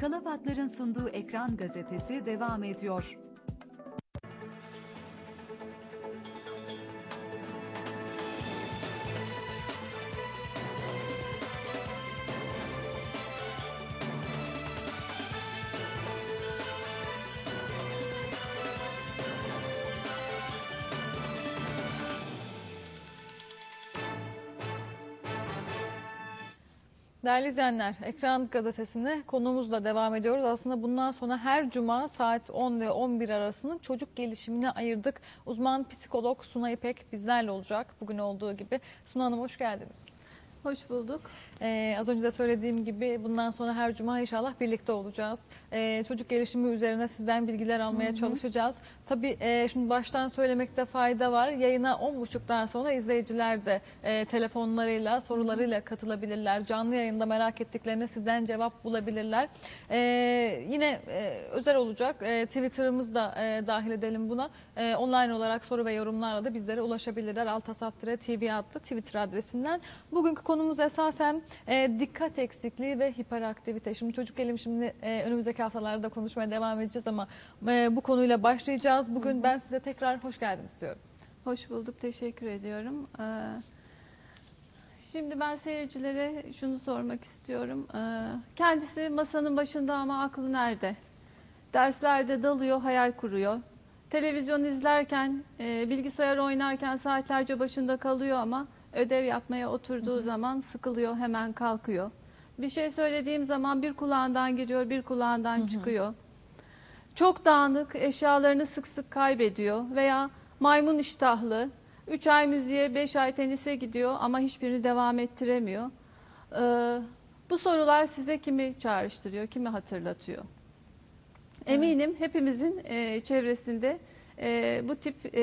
Kalafatların sunduğu Ekran Gazetesi devam ediyor. Değerli izleyenler, Ekran Gazetesi'ne konumuzla devam ediyoruz. Aslında bundan sonra her cuma saat 10 ve 11 arasını çocuk gelişimine ayırdık. Uzman psikolog Suna İpek bizlerle olacak bugün olduğu gibi. Suna Hanım hoş geldiniz. Hoş bulduk. Ee, az önce de söylediğim gibi bundan sonra her cuma inşallah birlikte olacağız. Ee, çocuk gelişimi üzerine sizden bilgiler almaya çalışacağız. Tabii e, şimdi baştan söylemekte fayda var. Yayına 10.30'dan sonra izleyiciler de e, telefonlarıyla, sorularıyla katılabilirler. Canlı yayında merak ettiklerine sizden cevap bulabilirler. Ee, yine e, özel olacak. E, Twitter'ımız da e, dahil edelim buna. E, online olarak soru ve yorumlarla da bizlere ulaşabilirler. Altasaptire TV adlı Twitter adresinden. Bugünkü konumuz esasen e, dikkat eksikliği ve hiperaktivite. Şimdi çocuk gelişimini e, önümüzdeki haftalarda konuşmaya devam edeceğiz ama e, bu konuyla başlayacağız. Bugün ben size tekrar hoş geldiniz diyorum. Hoş bulduk. Teşekkür ediyorum. Ee, Şimdi ben seyircilere şunu sormak istiyorum. Ee, Kendisi masanın başında ama aklı nerede? Derslerde dalıyor, hayal kuruyor. Televizyon izlerken, e, bilgisayar oynarken saatlerce başında kalıyor ama ödev yapmaya oturduğu zaman sıkılıyor, hemen kalkıyor. Bir şey söylediğim zaman bir kulağından giriyor, bir kulağından çıkıyor. Çok dağınık, eşyalarını sık sık kaybediyor veya maymun iştahlı, 3 ay müziğe 5 ay tenise gidiyor ama hiçbirini devam ettiremiyor. Ee, bu sorular size kimi çağrıştırıyor, kimi hatırlatıyor? Eminim hepimizin e, çevresinde e, bu tip e,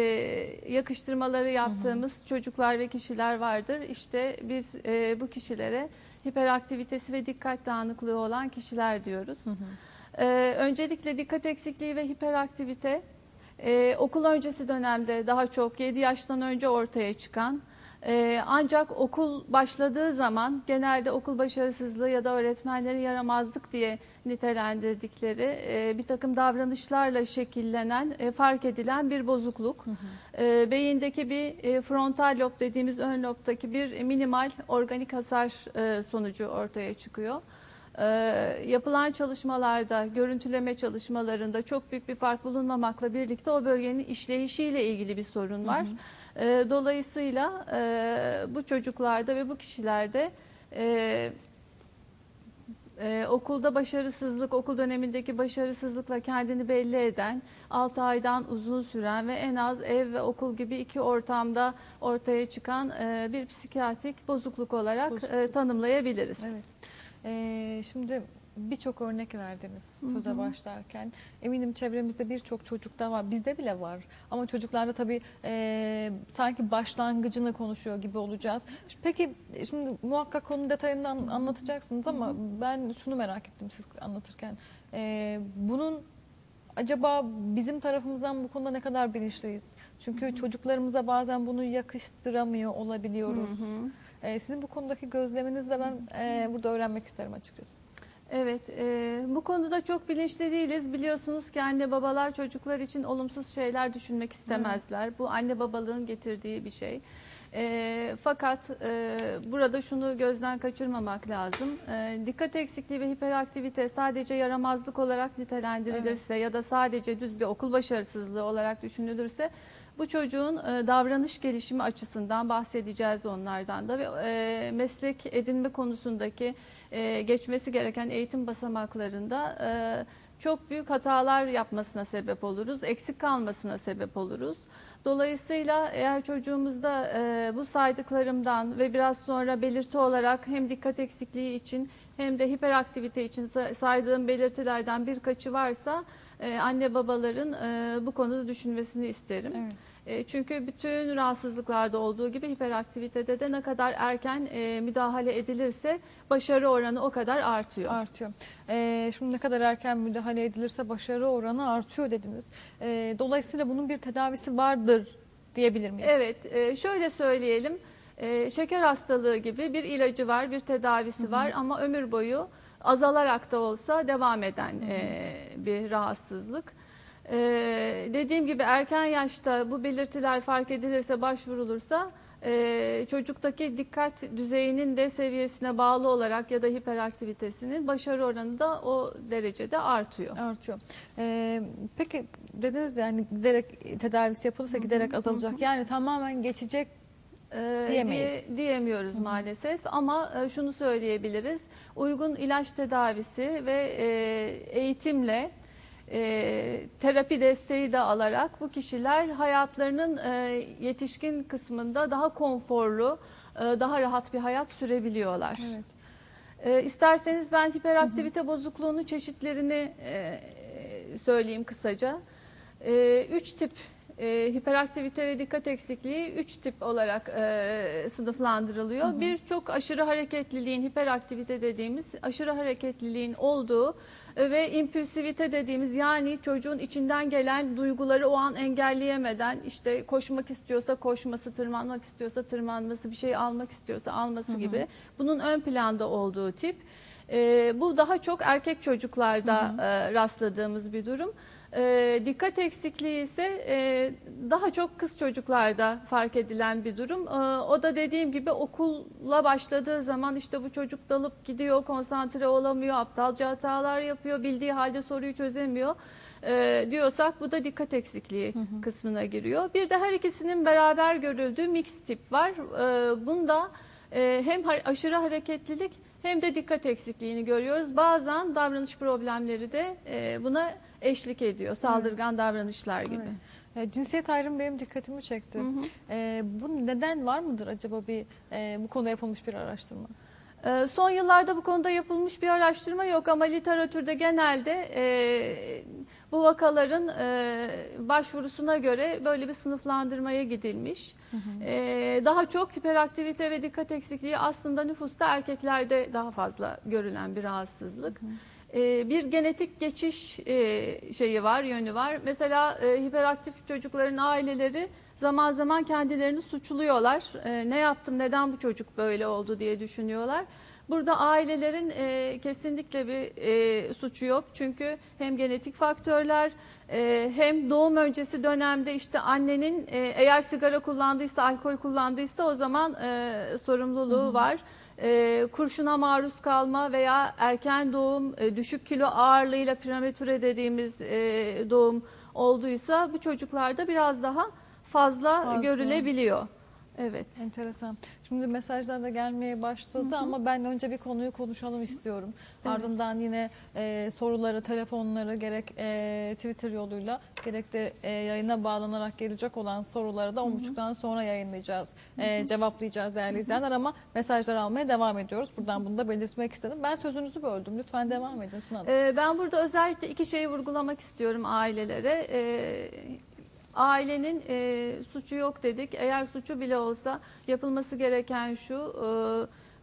yakıştırmaları yaptığımız çocuklar ve kişiler vardır. İşte biz e, bu kişilere hiperaktivitesi ve dikkat dağınıklığı olan kişiler diyoruz. Ee, öncelikle dikkat eksikliği ve hiperaktivite e, okul öncesi dönemde daha çok 7 yaştan önce ortaya çıkan e, ancak okul başladığı zaman genelde okul başarısızlığı ya da öğretmenlerin yaramazlık diye nitelendirdikleri e, bir takım davranışlarla şekillenen, e, fark edilen bir bozukluk. E, beyindeki bir e, frontal lob dediğimiz ön lobdaki bir minimal organik hasar e, sonucu ortaya çıkıyor. Ee, yapılan çalışmalarda, görüntüleme çalışmalarında çok büyük bir fark bulunmamakla birlikte o bölgenin işleyişiyle ilgili bir sorun var. Ee, dolayısıyla e, bu çocuklarda ve bu kişilerde e, e, okulda başarısızlık, okul dönemindeki başarısızlıkla kendini belli eden, 6 aydan uzun süren ve en az ev ve okul gibi iki ortamda ortaya çıkan e, bir psikiyatrik bozukluk olarak Bozukluk. e, tanımlayabiliriz. Evet. Ee, şimdi birçok örnek verdiniz söze başlarken. Eminim çevremizde birçok çocukta var. Bizde bile var. Ama çocuklarda tabii e, sanki başlangıcını konuşuyor gibi olacağız. Peki şimdi muhakkak konu detayından anlatacaksınız ama ben şunu merak ettim siz anlatırken. Ee, bunun acaba bizim tarafımızdan bu konuda ne kadar bilinçliyiz? Çünkü çocuklarımıza bazen bunu yakıştıramıyor olabiliyoruz. Sizin bu konudaki gözleminizi de ben e, burada öğrenmek isterim açıkçası. Evet, e, bu konuda çok bilinçli değiliz. Biliyorsunuz ki anne babalar çocuklar için olumsuz şeyler düşünmek istemezler. Bu anne babalığın getirdiği bir şey. E, fakat e, burada şunu gözden kaçırmamak lazım. E, dikkat eksikliği ve hiperaktivite sadece yaramazlık olarak nitelendirilirse ya da sadece düz bir okul başarısızlığı olarak düşünülürse bu çocuğun e, davranış gelişimi açısından bahsedeceğiz onlardan da ve e, meslek edinme konusundaki e, geçmesi gereken eğitim basamaklarında çok büyük hatalar yapmasına sebep oluruz, eksik kalmasına sebep oluruz. Dolayısıyla eğer çocuğumuzda e, bu saydıklarımdan ve biraz sonra belirti olarak hem dikkat eksikliği için hem de hiperaktivite için sa- saydığım belirtilerden birkaçı varsa e, anne babaların e, bu konuda düşünmesini isterim. Evet. E, Çünkü bütün rahatsızlıklarda olduğu gibi hiperaktivitede de ne kadar erken müdahale edilirse başarı oranı o kadar artıyor. Artıyor. Ee, şimdi ne kadar erken müdahale edilirse başarı oranı artıyor dediniz. Ee, dolayısıyla bunun bir tedavisi vardır diyebilir miyiz? Evet, şöyle söyleyelim. E, Şeker hastalığı gibi bir ilacı var, bir tedavisi var ama ömür boyu azalarak da olsa devam eden e, bir rahatsızlık. E, dediğim gibi erken yaşta bu belirtiler fark edilirse, başvurulursa e, çocuktaki dikkat düzeyinin de seviyesine bağlı olarak ya da hiperaktivitesinin başarı oranı da o derecede artıyor. Artıyor. Ee, peki dediniz yani giderek tedavisi yapılırsa giderek azalacak. Yani tamamen geçecek Ee, Diyemeyiz. diye- diyemiyoruz maalesef ama e, şunu söyleyebiliriz. Uygun ilaç tedavisi ve e, eğitimle e, terapi desteği de alarak bu kişiler hayatlarının e, yetişkin kısmında daha konforlu, e, daha rahat bir hayat sürebiliyorlar. Evet. E, isterseniz ben hiperaktivite bozukluğunun çeşitlerini e, söyleyeyim kısaca. E, üç tip e, hiperaktivite ve dikkat eksikliği üç tip olarak e, sınıflandırılıyor. Bir çok aşırı hareketliliğin hiperaktivite dediğimiz aşırı hareketliliğin olduğu e, ve impülsivite dediğimiz yani çocuğun içinden gelen duyguları o an engelleyemeden işte koşmak istiyorsa koşması, tırmanmak istiyorsa tırmanması, bir şey almak istiyorsa alması gibi bunun ön planda olduğu tip. E, bu daha çok erkek çocuklarda e, rastladığımız bir durum. E, dikkat eksikliği ise e, daha çok kız çocuklarda fark edilen bir durum. E, o da dediğim gibi okulla başladığı zaman işte bu çocuk dalıp gidiyor, konsantre olamıyor, aptalca hatalar yapıyor, bildiği halde soruyu çözemiyor e, diyorsak bu da dikkat eksikliği kısmına giriyor. Bir de her ikisinin beraber görüldüğü mix tip var. E, bunda e, hem aşırı hareketlilik hem de dikkat eksikliğini görüyoruz. Bazen davranış problemleri de e, buna eşlik ediyor. Saldırgan davranışlar gibi. E, cinsiyet ayrımı benim dikkatimi çekti. E, bu neden var mıdır acaba bir e, bu konuda yapılmış bir araştırma? Ee, Son yıllarda bu konuda yapılmış bir araştırma yok ama literatürde genelde e, bu vakaların e, başvurusuna göre böyle bir sınıflandırmaya gidilmiş. E, daha çok hiperaktivite ve dikkat eksikliği aslında nüfusta erkeklerde daha fazla görülen bir rahatsızlık. E, bir genetik geçiş e, şeyi var, yönü var. Mesela e, hiperaktif çocukların aileleri zaman zaman kendilerini suçluyorlar. E, ne yaptım, neden bu çocuk böyle oldu diye düşünüyorlar. Burada ailelerin e, kesinlikle bir e, suçu yok. Çünkü hem genetik faktörler e, hem doğum öncesi dönemde işte annenin e, eğer sigara kullandıysa, alkol kullandıysa o zaman e, sorumluluğu var. E, kurşuna maruz kalma veya erken doğum, e, düşük kilo ağırlığıyla prematüre dediğimiz e, doğum olduysa bu çocuklarda biraz daha fazla, Fazla. görülebiliyor. Evet. Enteresan. Şimdi mesajlar da gelmeye başladı ama ben önce bir konuyu konuşalım istiyorum. Evet. Ardından yine e, soruları, telefonları gerek e, Twitter yoluyla gerek de e, yayına bağlanarak gelecek olan soruları da 10.30'dan sonra yayınlayacağız. E, cevaplayacağız değerli izleyenler ama mesajlar almaya devam ediyoruz. Buradan bunu da belirtmek istedim. Ben sözünüzü böldüm. Lütfen devam edin Suna Hanım. Ee, Ben burada özellikle iki şeyi vurgulamak istiyorum ailelere. Ee, Ailenin e, suçu yok dedik. Eğer suçu bile olsa yapılması gereken şu e,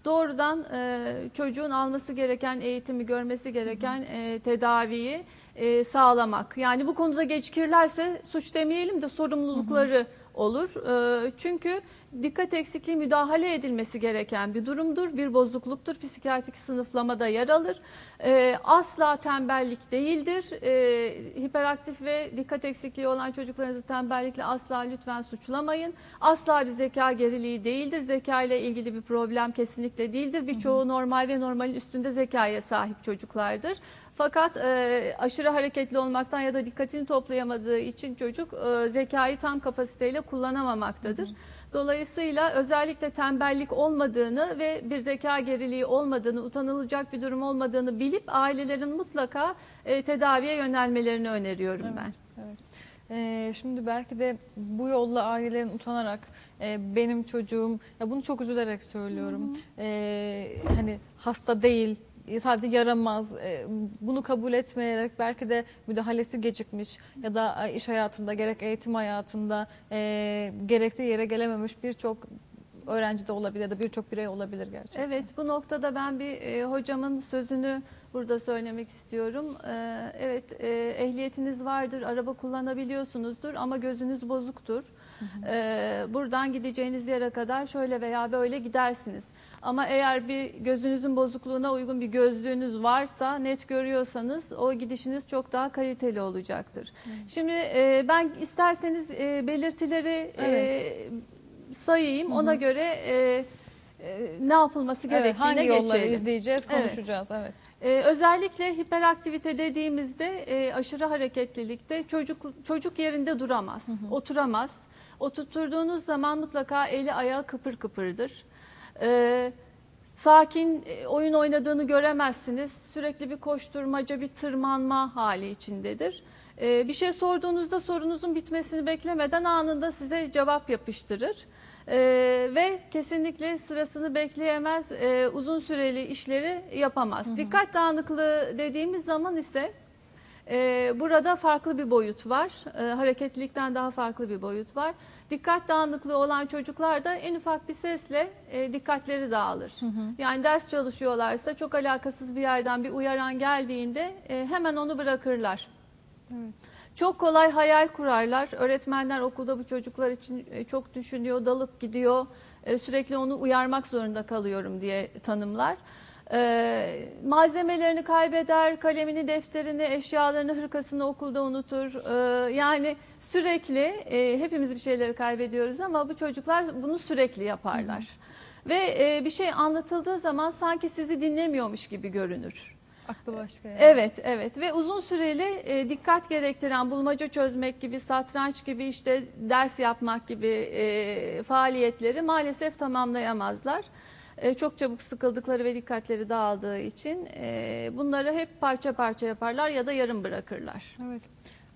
doğrudan e, çocuğun alması gereken eğitimi, görmesi gereken e, tedaviyi e, sağlamak. Yani bu konuda geçkirlerse suç demeyelim de sorumlulukları olur. E, çünkü dikkat eksikliği müdahale edilmesi gereken bir durumdur, bir bozukluktur. Psikiyatrik sınıflamada yer alır. E, asla tembellik değildir. E, hiperaktif ve dikkat eksikliği olan çocuklarınızı tembellikle asla lütfen suçlamayın. Asla bir zeka geriliği değildir. Zeka ile ilgili bir problem kesinlikle değildir. Birçoğu normal ve normalin üstünde zekaya sahip çocuklardır. Fakat e, aşırı hareketli olmaktan ya da dikkatini toplayamadığı için çocuk e, zekayı tam kapasiteyle kullanamamaktadır. Dolayısıyla özellikle tembellik olmadığını ve bir zeka geriliği olmadığını, utanılacak bir durum olmadığını bilip ailelerin mutlaka e, tedaviye yönelmelerini öneriyorum ben. Evet. Ee, şimdi belki de bu yolla ailelerin utanarak e, benim çocuğum ya bunu çok üzülerek söylüyorum. Ee, hani hasta değil e, sadece yaramaz e, bunu kabul etmeyerek belki de müdahalesi gecikmiş ya da e, iş hayatında gerek eğitim hayatında e, gerektiği yere gelememiş birçok öğrenci de olabilir ya da birçok birey olabilir gerçekten. Evet, bu noktada ben bir e, hocamın sözünü burada söylemek istiyorum. E, evet, e, ehliyetiniz vardır, araba kullanabiliyorsunuzdur ama gözünüz bozuktur. E, buradan gideceğiniz yere kadar şöyle veya böyle gidersiniz. Ama eğer bir gözünüzün bozukluğuna uygun bir gözlüğünüz varsa, net görüyorsanız o gidişiniz çok daha kaliteli olacaktır. Şimdi e, ben isterseniz e, belirtileri e, Evet. sayayım. Ona göre e, e, ne yapılması Evet, gerektiğine hangi yolları geçelim. izleyeceğiz, Evet. konuşacağız. Evet. Ee, özellikle hiperaktivite dediğimizde e, aşırı hareketlilikte çocuk çocuk yerinde duramaz, oturamaz. Oturtturduğunuz zaman mutlaka eli ayağı kıpır kıpırdır. Ee, sakin e, oyun oynadığını göremezsiniz. Sürekli bir koşturmaca, bir tırmanma hali içindedir. Ee, bir şey sorduğunuzda sorunuzun bitmesini beklemeden anında size cevap yapıştırır. Ee, ve kesinlikle sırasını bekleyemez, e, uzun süreli işleri yapamaz. Dikkat dağınıklığı dediğimiz zaman ise e, burada farklı bir boyut var. E, hareketlilikten daha farklı bir boyut var. Dikkat dağınıklığı olan çocuklar da en ufak bir sesle e, dikkatleri dağılır. Yani ders çalışıyorlarsa çok alakasız bir yerden bir uyaran geldiğinde e, hemen onu bırakırlar. Evet. Çok kolay hayal kurarlar. Öğretmenler okulda bu çocuklar için e, çok düşünüyor, dalıp gidiyor. E, Sürekli onu uyarmak zorunda kalıyorum diye tanımlar. E, malzemelerini kaybeder, kalemini, defterini, eşyalarını, hırkasını okulda unutur. Yani sürekli e, hepimiz bir şeyleri kaybediyoruz ama bu çocuklar bunu sürekli yaparlar. Ve e, bir şey anlatıldığı zaman sanki sizi dinlemiyormuş gibi görünür. Aklı başka. yani. Evet, evet ve uzun süreli e, dikkat gerektiren bulmaca çözmek gibi, satranç gibi işte ders yapmak gibi e, faaliyetleri maalesef tamamlayamazlar. E, çok çabuk sıkıldıkları ve dikkatleri dağıldığı için e, bunları hep parça parça yaparlar ya da yarım bırakırlar. Evet.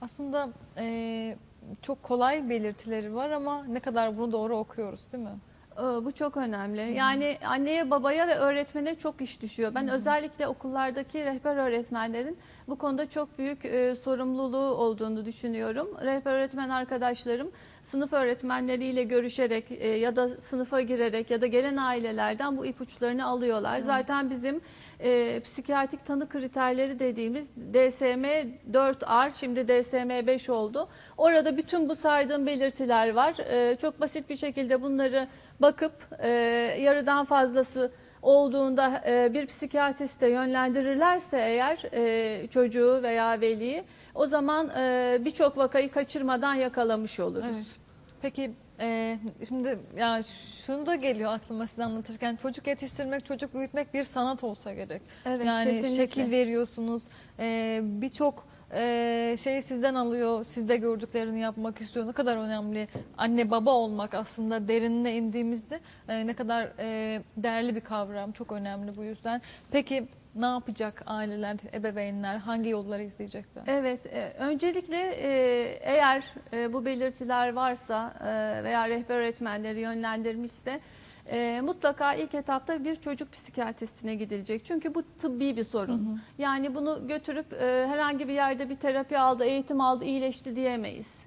Aslında e, çok kolay belirtileri var ama ne kadar bunu doğru okuyoruz değil mi? Ee, Bu çok önemli. Yani anneye, babaya ve öğretmene çok iş düşüyor. Ben özellikle okullardaki rehber öğretmenlerin bu konuda çok büyük e, sorumluluğu olduğunu düşünüyorum. Rehber öğretmen arkadaşlarım sınıf öğretmenleriyle görüşerek e, ya da sınıfa girerek ya da gelen ailelerden bu ipuçlarını alıyorlar. Zaten bizim e, psikiyatrik tanı kriterleri dediğimiz DSM 4R şimdi DSM 5 oldu. Orada bütün bu saydığım belirtiler var. E, çok basit bir şekilde bunları bakıp e, yarıdan fazlası olduğunda e, bir psikiyatriste yönlendirirlerse eğer e, çocuğu veya veliyi o zaman e, birçok vakayı kaçırmadan yakalamış oluruz. Evet. Peki e, şimdi ya şunu da geliyor aklıma size anlatırken çocuk yetiştirmek, çocuk büyütmek bir sanat olsa gerek. Evet, yani kesinlikle. şekil veriyorsunuz, e, birçok e, şeyi sizden alıyor, sizde gördüklerini yapmak istiyor. Ne kadar önemli anne baba olmak aslında derinine indiğimizde e, ne kadar e, değerli bir kavram, çok önemli bu yüzden. Peki ne yapacak aileler, ebeveynler, hangi yolları izleyecekler? Evet, e, öncelikle e, eğer e, bu belirtiler varsa e, veya rehber öğretmenleri yönlendirmişse e, mutlaka ilk etapta bir çocuk psikiyatristine gidilecek. Çünkü bu tıbbi bir sorun. Yani bunu götürüp e, herhangi bir yerde bir terapi aldı, eğitim aldı, iyileşti diyemeyiz.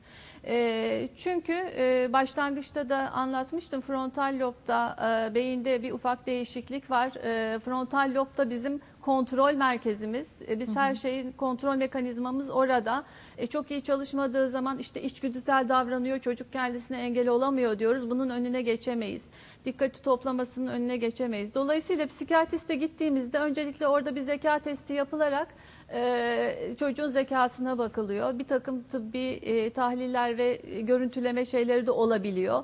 E, çünkü e, başlangıçta da anlatmıştım frontal lobda e, beyinde bir ufak değişiklik var. E, frontal lobda bizim kontrol merkezimiz. E, biz her şeyin kontrol mekanizmamız orada. E, çok iyi çalışmadığı zaman işte içgüdüsel davranıyor, çocuk kendisine engel olamıyor diyoruz. Bunun önüne geçemeyiz. Dikkati toplamasının önüne geçemeyiz. Dolayısıyla psikiyatriste gittiğimizde öncelikle orada bir zeka testi yapılarak e, çocuğun zekasına bakılıyor. Bir takım tıbbi e, tahliller ve görüntüleme şeyleri de olabiliyor.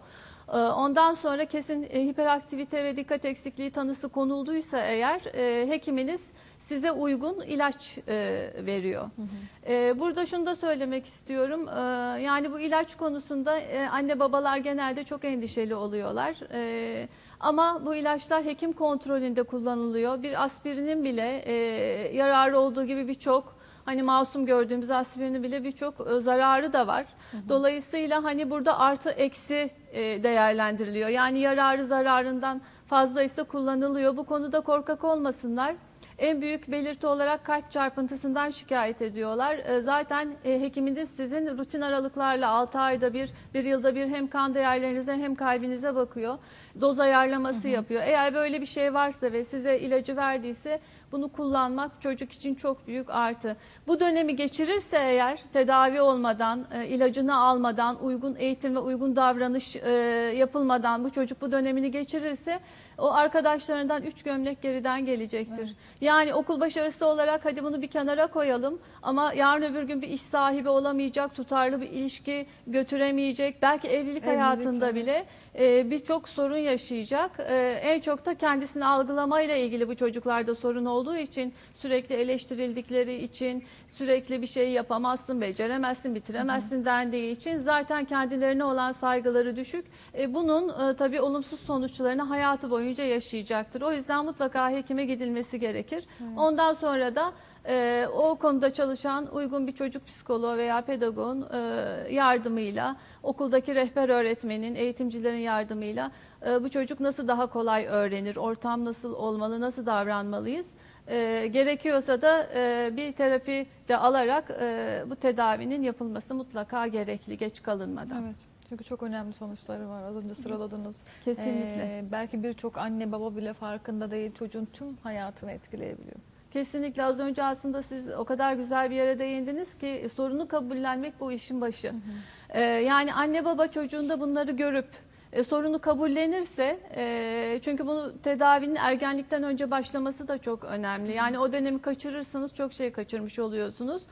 E, Ondan sonra kesin e, hiperaktivite ve dikkat eksikliği tanısı konulduysa eğer e, hekiminiz size uygun ilaç e, veriyor. Burada şunu da söylemek istiyorum. Yani bu ilaç konusunda anne babalar genelde çok endişeli oluyorlar. Ama bu ilaçlar hekim kontrolünde kullanılıyor. Bir aspirinin bile yararı olduğu gibi birçok Hani masum gördüğümüz aspirinin bile birçok zararı da var. Dolayısıyla hani burada artı eksi değerlendiriliyor. Yani yararı zararından fazlaysa kullanılıyor. Bu konuda korkak olmasınlar. En büyük belirti olarak kalp çarpıntısından şikayet ediyorlar. E, Zaten e, hekiminiz sizin rutin aralıklarla 6 ayda bir, bir yılda bir hem kan değerlerinize hem kalbinize bakıyor. Doz ayarlaması yapıyor. Eğer böyle bir şey varsa ve size ilacı verdiyse bunu kullanmak çocuk için çok büyük artı. Bu dönemi geçirirse eğer tedavi olmadan, e, ilacını almadan, uygun eğitim ve uygun davranış e, yapılmadan bu çocuk bu dönemini geçirirse o arkadaşlarından üç gömlek geriden gelecektir. Yani okul başarısı olarak hadi bunu bir kenara koyalım ama yarın öbür gün bir iş sahibi olamayacak, tutarlı bir ilişki götüremeyecek, belki evlilik, Evlilik, hayatında evet. bile e, birçok sorun yaşayacak. E, en çok da kendisini algılamayla ilgili bu çocuklarda sorun olduğu için sürekli eleştirildikleri için sürekli bir şey yapamazsın, beceremezsin, bitiremezsin dendiği için zaten kendilerine olan saygıları düşük. E, bunun e, tabii olumsuz sonuçlarını hayatı boyunca yaşayacaktır. O yüzden mutlaka hekime gidilmesi gerekir. Ondan sonra da e, o konuda çalışan uygun bir çocuk psikoloğu veya pedagogun e, yardımıyla, okuldaki rehber öğretmenin, eğitimcilerin yardımıyla e, bu çocuk nasıl daha kolay öğrenir, ortam nasıl olmalı, nasıl davranmalıyız. E, gerekiyorsa da e, bir terapi de alarak e, bu tedavinin yapılması mutlaka gerekli, geç kalınmadan. Evet. Çünkü çok önemli sonuçları var. Az önce sıraladınız. Kesinlikle. Ee, belki birçok anne baba bile farkında değil. Çocuğun tüm hayatını etkileyebiliyor. Kesinlikle az önce aslında siz o kadar güzel bir yere değindiniz ki sorunu kabullenmek bu işin başı. Ee, yani anne baba çocuğunda bunları görüp e, sorunu kabullenirse e, çünkü bunu tedavinin ergenlikten önce başlaması da çok önemli. Yani o dönemi kaçırırsanız çok şey kaçırmış oluyorsunuz.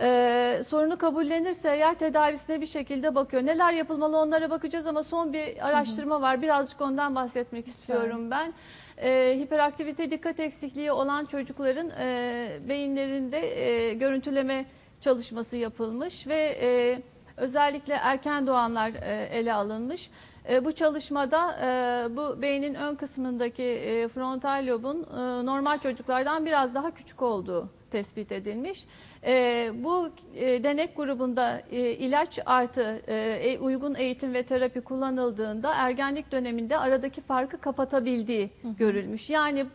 Ee, sorunu kabullenirse eğer tedavisine bir şekilde bakıyor. Neler yapılmalı onlara bakacağız ama son bir araştırma var. Birazcık ondan bahsetmek istiyorum ben. Ee, hiperaktivite dikkat eksikliği olan çocukların e, beyinlerinde e, görüntüleme çalışması yapılmış ve e, özellikle erken doğanlar e, ele alınmış. E, bu çalışmada e, bu beynin ön kısmındaki e, frontal lobun e, normal çocuklardan biraz daha küçük olduğu tespit edilmiş. E, bu e, denek grubunda e, ilaç artı e, e, uygun eğitim ve terapi kullanıldığında ergenlik döneminde aradaki farkı kapatabildiği görülmüş. Yani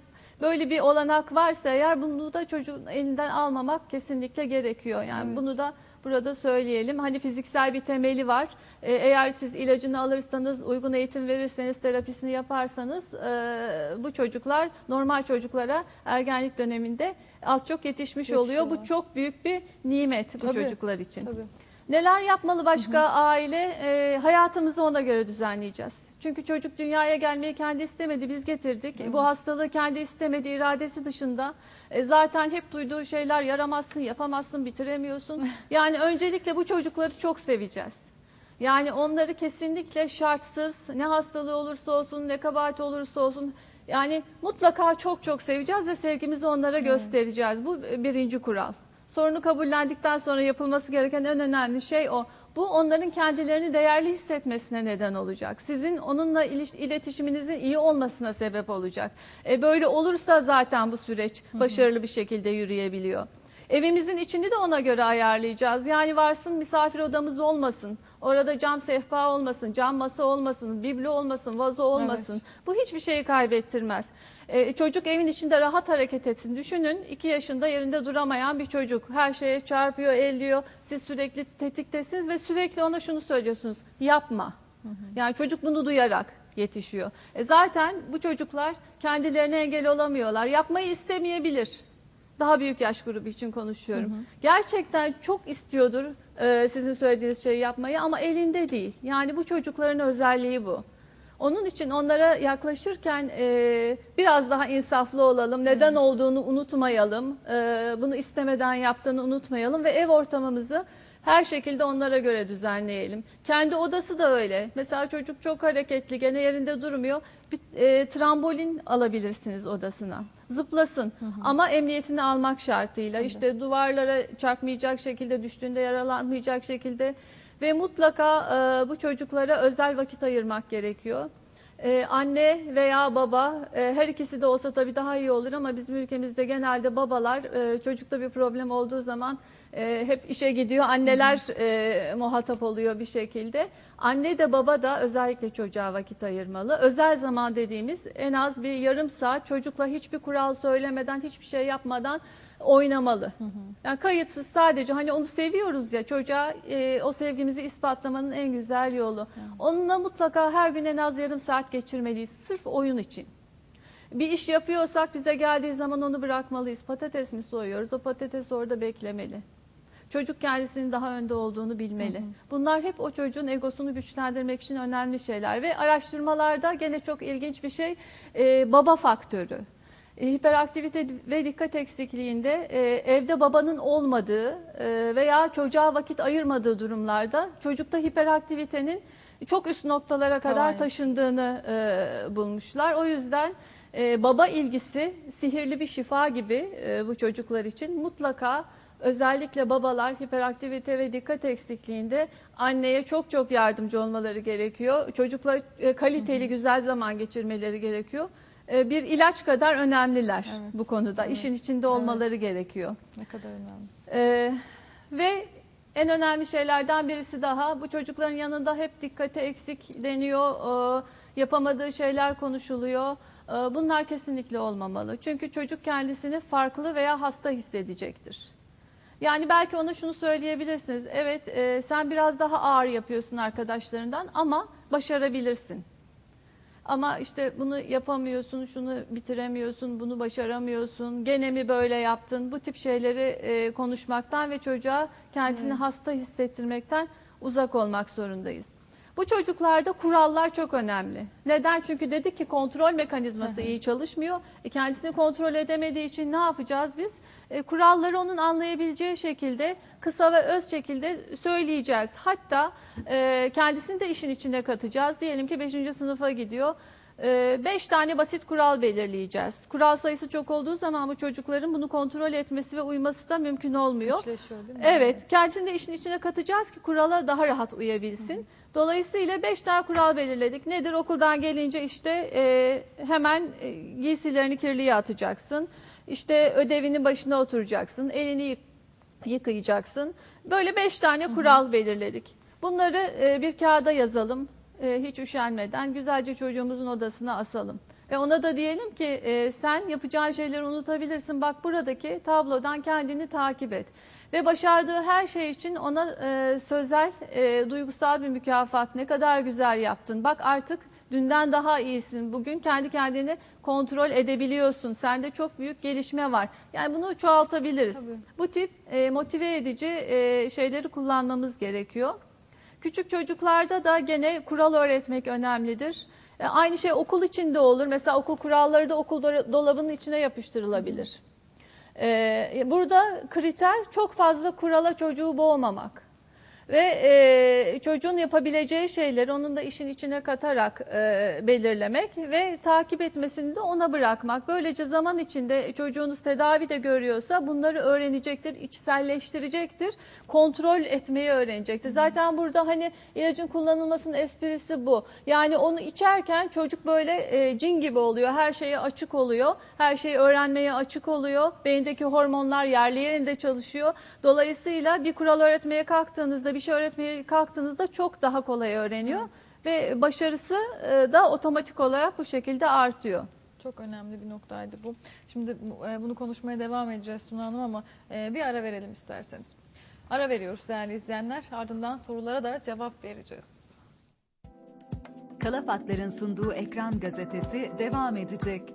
böyle bir olanak varsa eğer bunu da çocuğun elinden almamak kesinlikle gerekiyor. Yani Evet. bunu da burada söyleyelim. Hani fiziksel bir temeli var. E, eğer siz ilacını alırsanız, uygun eğitim verirseniz, terapisini yaparsanız e, bu çocuklar normal çocuklara ergenlik döneminde az çok yetişmiş oluyor. Bu çok büyük bir nimet bu Tabii, çocuklar için. Tabii. Neler yapmalı başka aile? E, hayatımızı ona göre düzenleyeceğiz. Çünkü çocuk dünyaya gelmeyi kendi istemedi, biz getirdik. Bu hastalığı kendi istemedi, iradesi dışında. E, zaten hep duyduğu şeyler yaramazsın, yapamazsın, bitiremiyorsun. Yani öncelikle bu çocukları çok seveceğiz. Yani onları kesinlikle şartsız, ne hastalığı olursa olsun, ne kabahati olursa olsun yani mutlaka çok çok seveceğiz ve sevgimizi onlara göstereceğiz. Bu birinci kural. Sorunu kabullendikten sonra yapılması gereken en önemli şey o. Bu onların kendilerini değerli hissetmesine neden olacak. Sizin onunla iletişiminizin iyi olmasına sebep olacak. E böyle olursa zaten bu süreç başarılı bir şekilde yürüyebiliyor. Evimizin içini de ona göre ayarlayacağız. Yani varsın misafir odamız olmasın. Orada cam sehpa olmasın, cam masa olmasın, biblo olmasın, vazo olmasın. Evet. Bu hiçbir şeyi kaybettirmez. Ee, çocuk evin içinde rahat hareket etsin. Düşünün 2 yaşında yerinde duramayan bir çocuk. Her şeye çarpıyor, elliyor. Siz sürekli tetiktesiniz ve sürekli ona şunu söylüyorsunuz. Yapma. Yani çocuk bunu duyarak yetişiyor. E zaten bu çocuklar kendilerine engel olamıyorlar. Yapmayı istemeyebilir. Daha büyük yaş grubu için konuşuyorum. Gerçekten çok istiyordur e, sizin söylediğiniz şeyi yapmayı ama elinde değil. Yani bu çocukların özelliği bu. Onun için onlara yaklaşırken e, biraz daha insaflı olalım. Neden olduğunu unutmayalım. E, bunu istemeden yaptığını unutmayalım ve ev ortamımızı her şekilde onlara göre düzenleyelim. Kendi odası da öyle. Mesela çocuk çok hareketli, gene yerinde durmuyor. Bir e, trambolin alabilirsiniz odasına. Zıplasın ama emniyetini almak şartıyla. İşte duvarlara çarpmayacak şekilde, düştüğünde yaralanmayacak şekilde ve mutlaka e, bu çocuklara özel vakit ayırmak gerekiyor. Ee, anne veya baba e, her ikisi de olsa tabii daha iyi olur ama bizim ülkemizde genelde babalar e, çocukta bir problem olduğu zaman e, hep işe gidiyor. Anneler e, muhatap oluyor bir şekilde. Anne de baba da özellikle çocuğa vakit ayırmalı. Özel zaman dediğimiz en az bir yarım saat çocukla hiçbir kural söylemeden, hiçbir şey yapmadan oynamalı. Yani kayıtsız sadece hani onu seviyoruz ya çocuğa e, o sevgimizi ispatlamanın en güzel yolu. Onunla mutlaka her gün en az yarım saat geçirmeliyiz sırf oyun için. Bir iş yapıyorsak bize geldiği zaman onu bırakmalıyız. Patates mi soyuyoruz? O patates orada beklemeli. Çocuk kendisinin daha önde olduğunu bilmeli. Bunlar hep o çocuğun egosunu güçlendirmek için önemli şeyler. Ve araştırmalarda gene çok ilginç bir şey e, baba faktörü. E, hiperaktivite ve dikkat eksikliğinde e, evde babanın olmadığı e, veya çocuğa vakit ayırmadığı durumlarda çocukta hiperaktivitenin çok üst noktalara kadar Tamam. taşındığını e, bulmuşlar. O yüzden e, baba ilgisi sihirli bir şifa gibi e, bu çocuklar için mutlaka özellikle babalar hiperaktivite ve dikkat eksikliğinde anneye çok çok yardımcı olmaları gerekiyor. Çocukla e, kaliteli güzel zaman geçirmeleri gerekiyor. E, bir ilaç kadar önemliler Evet, bu konuda. evet, İşin içinde olmaları gerekiyor. Ne kadar önemli. Ee, ve en önemli şeylerden birisi daha bu çocukların yanında hep dikkate eksik deniyor, ee, yapamadığı şeyler konuşuluyor. Ee, bunlar kesinlikle olmamalı. Çünkü çocuk kendisini farklı veya hasta hissedecektir. Yani belki ona şunu söyleyebilirsiniz. Evet e, sen biraz daha ağır yapıyorsun arkadaşlarından ama başarabilirsin. Ama işte bunu yapamıyorsun, şunu bitiremiyorsun, bunu başaramıyorsun, gene mi böyle yaptın? Bu tip şeyleri e, konuşmaktan ve çocuğa kendisini hasta hissettirmekten uzak olmak zorundayız. Bu çocuklarda kurallar çok önemli. Neden? Çünkü dedik ki kontrol mekanizması iyi çalışmıyor. E, kendisini kontrol edemediği için ne yapacağız biz? E, kuralları onun anlayabileceği şekilde kısa ve öz şekilde söyleyeceğiz. Hatta e, kendisini de işin içine katacağız. Diyelim ki 5. sınıfa gidiyor. 5 tane basit kural belirleyeceğiz. Kural sayısı çok olduğu zaman bu çocukların bunu kontrol etmesi ve uyması da mümkün olmuyor. Güçleşiyor değil mi? Evet, kendisini de işin içine katacağız ki kurala daha rahat uyabilsin. Dolayısıyla beş tane kural belirledik. Nedir? Okuldan gelince işte e, hemen e, giysilerini kirliye atacaksın. İşte ödevinin başına oturacaksın. Elini yık- yıkayacaksın. Böyle beş tane kural belirledik. Bunları e, bir kağıda yazalım. E, hiç üşenmeden güzelce çocuğumuzun odasına asalım. Ve ona da diyelim ki e, sen yapacağın şeyleri unutabilirsin. Bak buradaki tablodan kendini takip et. Ve başardığı her şey için ona e, sözel, e, duygusal bir mükafat. Ne kadar güzel yaptın. Bak artık dünden daha iyisin. Bugün kendi kendini kontrol edebiliyorsun. Sende çok büyük gelişme var. Yani bunu çoğaltabiliriz. Tabii. Bu tip e, motive edici e, şeyleri kullanmamız gerekiyor. Küçük çocuklarda da gene kural öğretmek önemlidir. E, Aynı şey okul içinde olur. Mesela okul kuralları da okul do- dolabının içine yapıştırılabilir. E, Burada kriter çok fazla kurala çocuğu boğmamak. Ve e, çocuğun yapabileceği şeyleri onun da işin içine katarak e, belirlemek ve takip etmesini de ona bırakmak. Böylece zaman içinde çocuğunuz tedavi de görüyorsa bunları öğrenecektir, içselleştirecektir, kontrol etmeyi öğrenecektir. Zaten burada hani ilacın kullanılmasının esprisi bu. Yani onu içerken çocuk böyle e, cin gibi oluyor, her şeye açık oluyor, her şeyi öğrenmeye açık oluyor. Beyindeki hormonlar yerli yerinde çalışıyor. Dolayısıyla bir kural öğretmeye kalktığınızda, bir şey öğretmeye kalktığınızda çok daha kolay öğreniyor. Ve başarısı e, da otomatik olarak bu şekilde artıyor. Çok önemli bir noktaydı bu. Şimdi bu- e, bunu konuşmaya devam edeceğiz Suna Hanım ama e, bir ara verelim isterseniz. Ara veriyoruz değerli izleyenler. Ardından sorulara da cevap vereceğiz. Kalafatların sunduğu Ekran Gazetesi devam edecek.